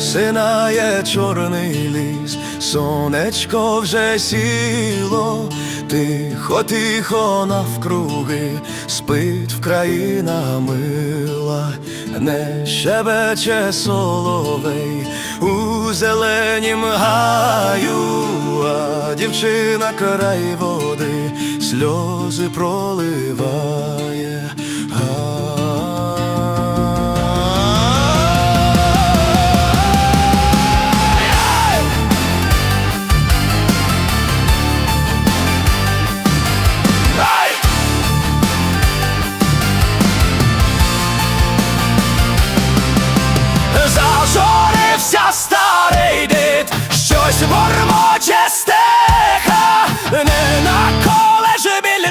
синає чорний ліс, сонечко вже сіло, тихо, тихо навкруги, спить Вкраїна мила, не щебече соловей у зеленім гаю, а дівчина край води сльози проливає.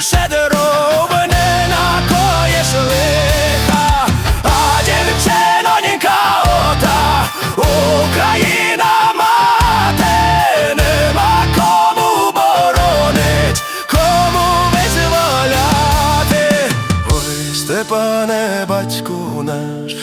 лише дорогу мене накоєш лиха, а дівчино ніка ота Україна мати нема кому боронить, кому визволяти. Ой, Степане, батьку наш.